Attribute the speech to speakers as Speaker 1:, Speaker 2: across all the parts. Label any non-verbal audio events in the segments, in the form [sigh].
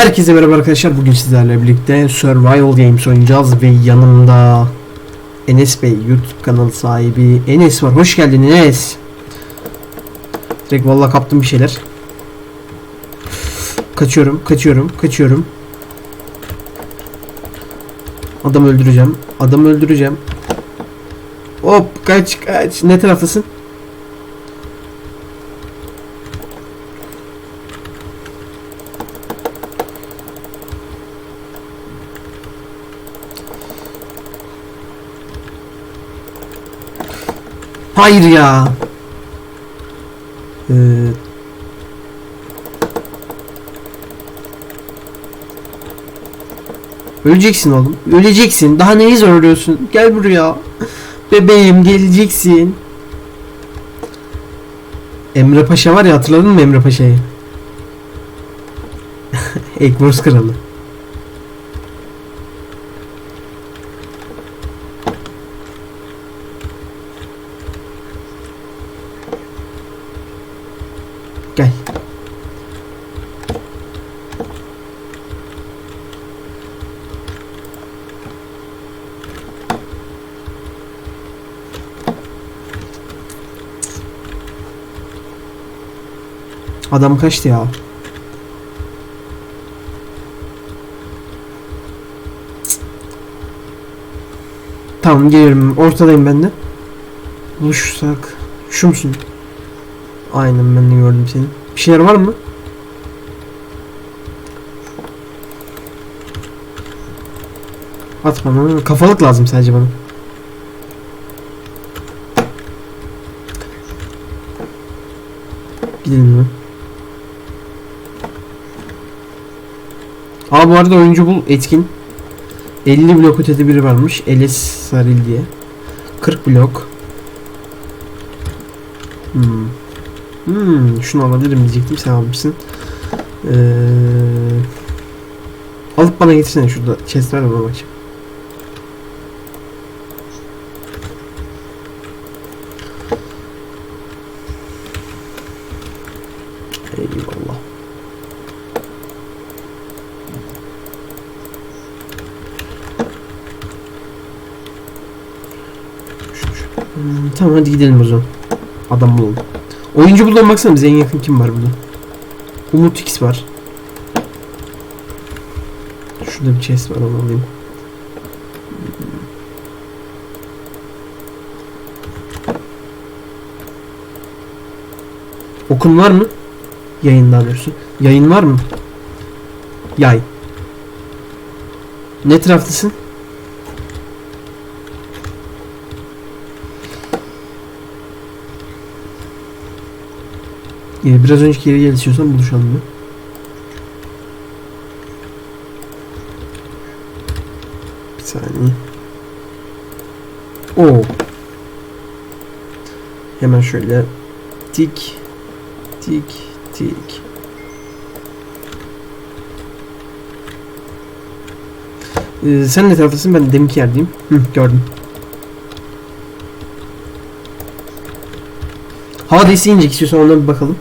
Speaker 1: Herkese merhaba arkadaşlar. Bugün sizlerle birlikte Survival Games oynayacağız ve yanımda Enes Bey YouTube kanalı sahibi Enes var. Hoş geldin Enes. Direkt vallahi kaptım bir şeyler. Kaçıyorum, kaçıyorum, kaçıyorum. Adam öldüreceğim. Adam öldüreceğim. Hop kaç kaç. Ne taraftasın? Hayır ya. Ee, öleceksin oğlum. Öleceksin. Daha neyi zorluyorsun? Gel buraya. [laughs] Bebeğim geleceksin. Emre Paşa var ya hatırladın mı Emre Paşa'yı? [laughs] Ekmurs kralı. Gel. Adam kaçtı ya. Tamam geliyorum. Ortadayım ben de. Buluşsak. Şu musun? Aynen ben de gördüm seni. Bir şeyler var mı? At bana. Kafalık lazım sadece bana. Gidelim mi? Aa bu arada oyuncu bul etkin. 50 blok ötede biri varmış. Elis Saril diye. 40 blok. Hmm. Hmm, şunu alabilirim diyecektim sen almışsın. Ee, alıp bana getirsene şurada chest var mı ona bakayım. Tamam hadi gidelim o zaman. Adam bulalım. Oyuncu bulalım baksana bize en yakın kim var burada. Umut X var. Şurada bir chest var onu alayım. Okun var mı? Yayında alıyorsun. Yayın var mı? Yay. Ne taraftasın? Ee, biraz önceki yere gel istiyorsan buluşalım ya. Bir saniye. Oo. Hemen şöyle tik tik tik. Ee, sen ne taraftasın? Ben deminki yerdeyim. Hı, gördüm. Hava desteği inecek istiyorsan ona bir bakalım.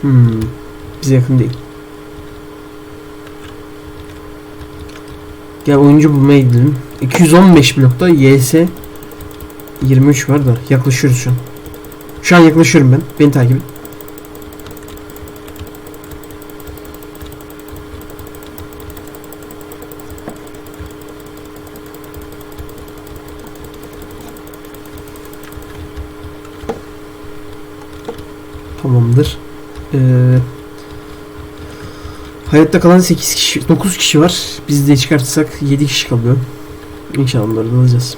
Speaker 1: Hmm. Bize yakın değil. Gel oyuncu bulmaya gidelim. 215 blokta YS 23 var da yaklaşıyoruz şu an. Şu an yaklaşıyorum ben. Beni takip et. Tamamdır. Ee, hayatta kalan 8 kişi, 9 kişi var. Biz de çıkartırsak 7 kişi kalıyor. İnşallah onları da alacağız.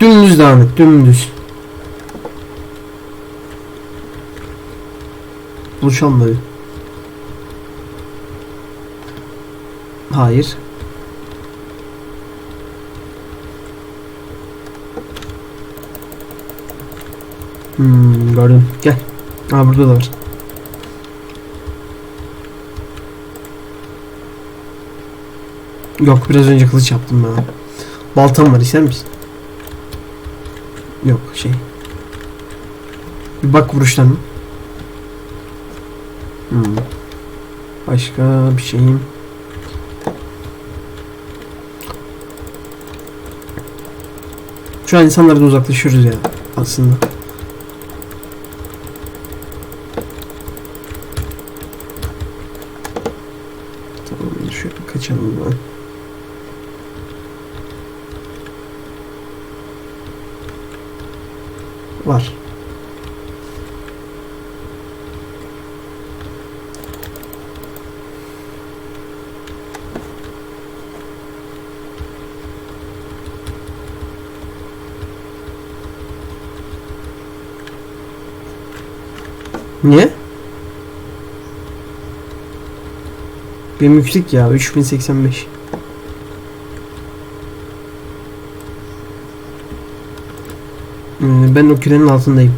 Speaker 1: Dümdüz devam et, dümdüz. Böyle. Hayır. Hmm, gördüm. Gel. Aa burada da var. Yok biraz önce kılıç yaptım ben. Baltam var ister misin? Yok şey. Bir bak vuruşlarına. Hmm. Başka bir şeyim. Şu an insanlardan uzaklaşıyoruz ya aslında. Tamam şöyle kaçalım ben. Var. Niye? Benim yüksek ya 3085. Ee, Ben o kürenin altındayım.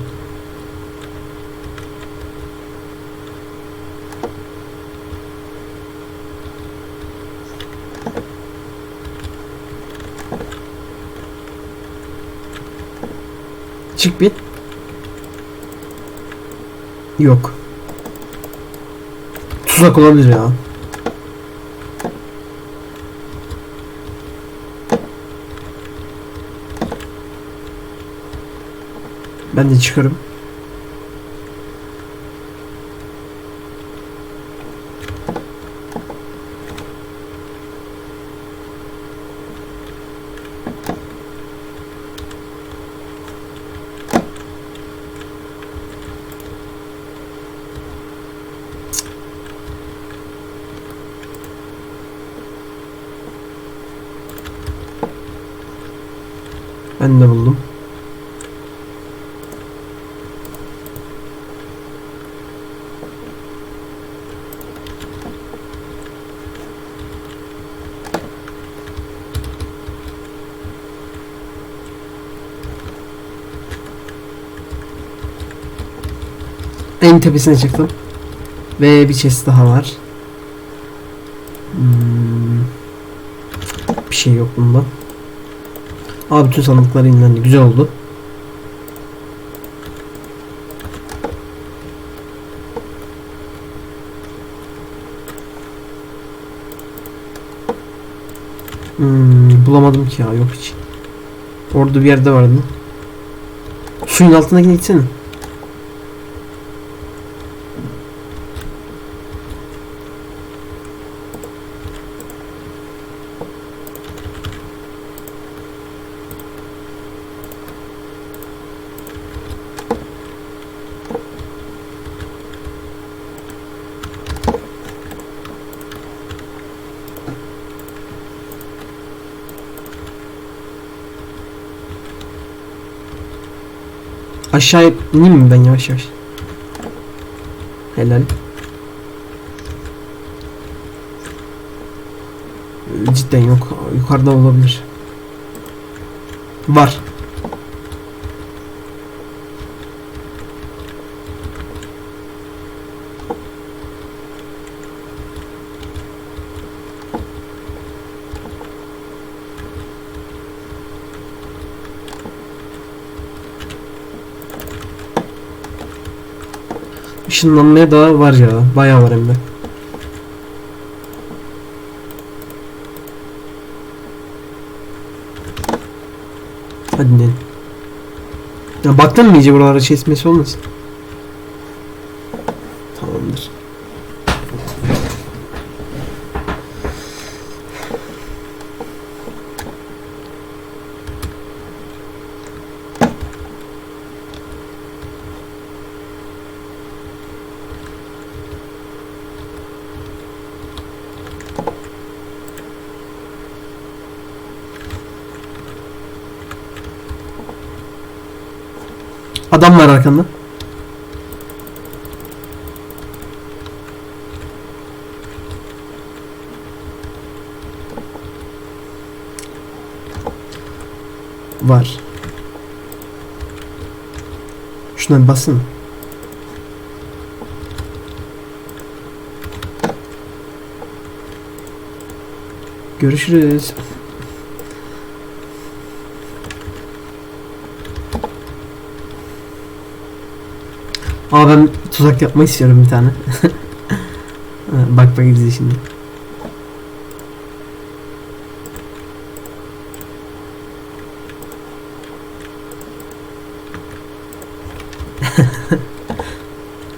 Speaker 1: Çık bir. Yok. Tuzak olabilir ya. Ben de çıkarım. Ben de buldum. En tepesine çıktım. Ve bir chest daha var. Hmm. Bir şey yok bunda. Abi bütün sandıklar inlendi. Güzel oldu. Hmm, bulamadım ki ya yok hiç. Orada bir yerde vardı. Suyun altına gitsene. Aşağı ineyim mi ben yavaş yavaş? Helal. Cidden yok. Yukarıda olabilir. Var. Işınlanmaya daha var ya. Bayağı var hem de. Hadi ne? Ya baktın mı iyice buralara çesmesi olmasın? Tamamdır. Adam var arkanda. Var. Şuna bir basın. Görüşürüz. Aa ben tuzak yapmak istiyorum bir tane. Ha, [laughs] bak bak izle şimdi. [laughs]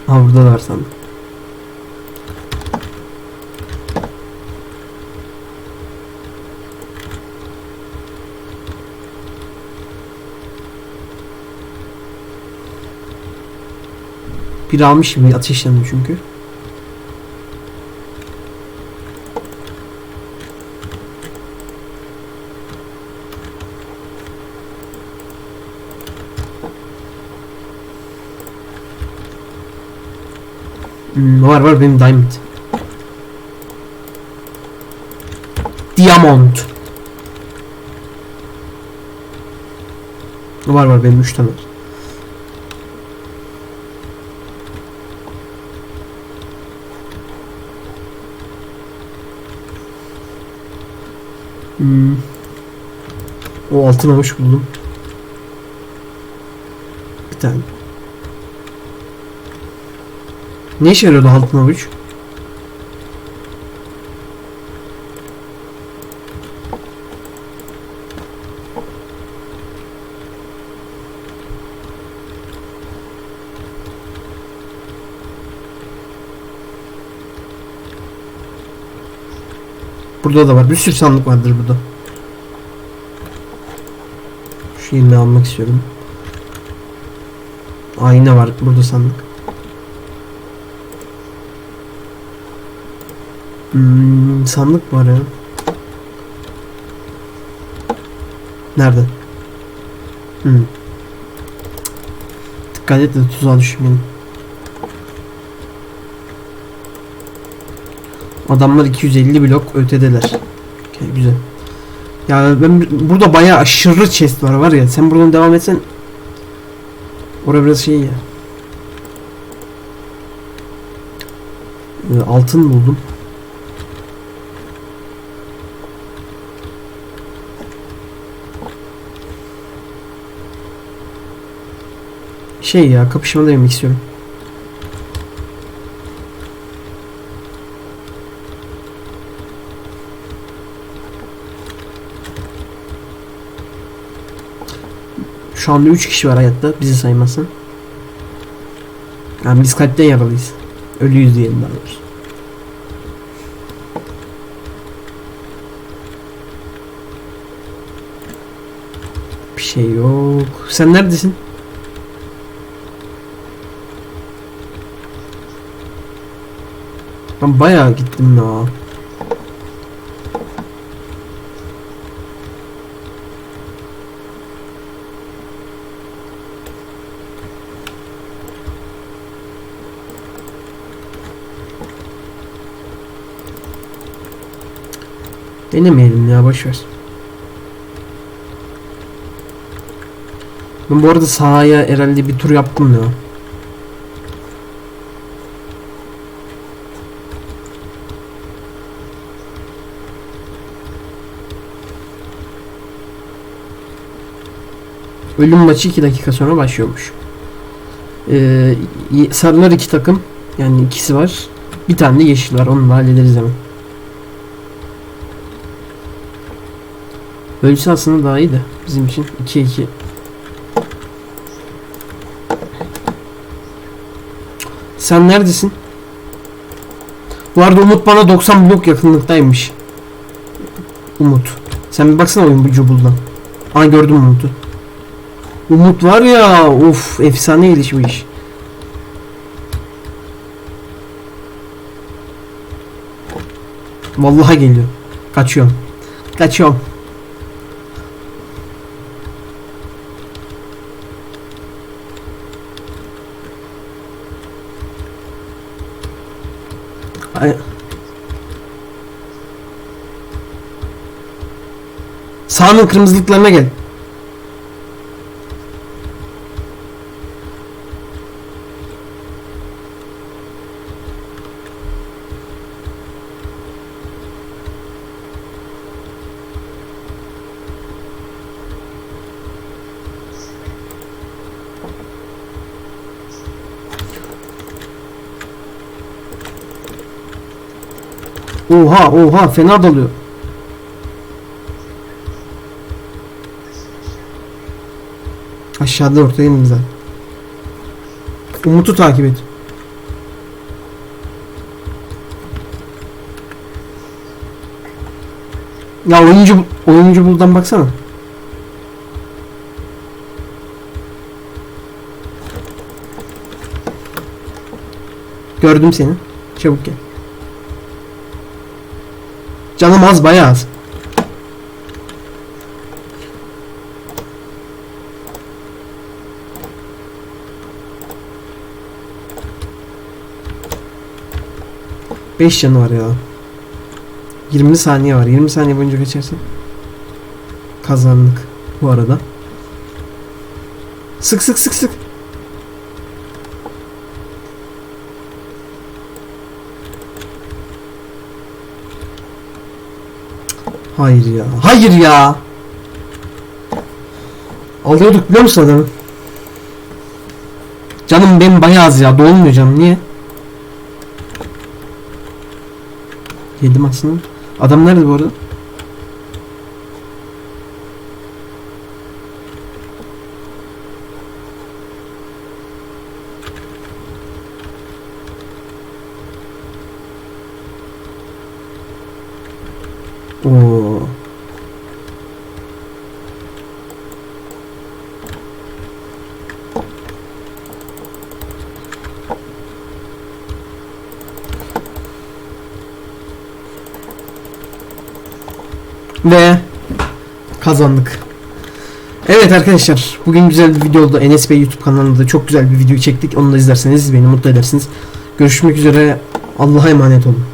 Speaker 1: Aa burada da var sandım. Bir almışım bir ateşledim çünkü. Hmm, var var benim diamond. Diamond. Var var benim 3 tane var. Hmm. O altın avuç buldum. Bir tane. Ne işe yarıyordu altın avuç? Burada da var. Bir sürü sandık vardır burada. Şu ilmeği almak istiyorum. Ayna var. Burada sandık. Hmm, sandık var ya. Nerede? Hmm. Dikkat et de tuzağa düşmeyelim. Adamlar 250 blok ötedeler. Okay, güzel. Ya ben burada bayağı aşırı chest var var ya. Sen buradan devam etsen Orada biraz şey ya. Ee, altın buldum. Şey ya kapışma da yemek istiyorum. Şu anda 3 kişi var hayatta bizi saymazsan. Yani biz kalpten yaralıyız. Ölüyüz diyelim daha doğrusu. Bir şey yok. Sen neredesin? Ben bayağı gittim ya. Denemeyelim ya boşver. Ben bu arada sahaya herhalde bir tur yaptım ya. Ölüm maçı 2 dakika sonra başlıyormuş. Ee, sarılar iki takım. Yani ikisi var. Bir tane de yeşil var. Onu da hallederiz hemen. Ölçüsü aslında daha iyi de bizim için 2'ye 2. Sen neredesin? Bu arada Umut bana 90 blok yakınlıktaymış. Umut. Sen bir baksana oyun bu cubuldan. Aa gördüm Umut'u. Umut var ya of efsane gelişmiş. Vallahi geliyor. Kaçıyorum. Kaçıyorum. Sağının kırmızılıklarına gel. Oha oha fena dalıyor. Aşağıda ortaya indim zaten. Umut'u takip et. Ya oyuncu oyuncu buldan baksana. Gördüm seni. Çabuk gel. Canım az bayağı az. Beş canı var ya. 20 saniye var. 20 saniye boyunca geçersin. Kazandık bu arada. Sık sık sık sık. Hayır ya. Hayır ya. Alıyorduk biliyor musun adamı? Canım benim bayağı az ya. Dolmuyor canım. Niye? Yedim aslında. Adam nerede bu arada? Oo. Ve kazandık. Evet arkadaşlar bugün güzel bir video oldu. Enes Bey YouTube kanalında çok güzel bir video çektik. Onu da izlerseniz beni mutlu edersiniz. Görüşmek üzere. Allah'a emanet olun.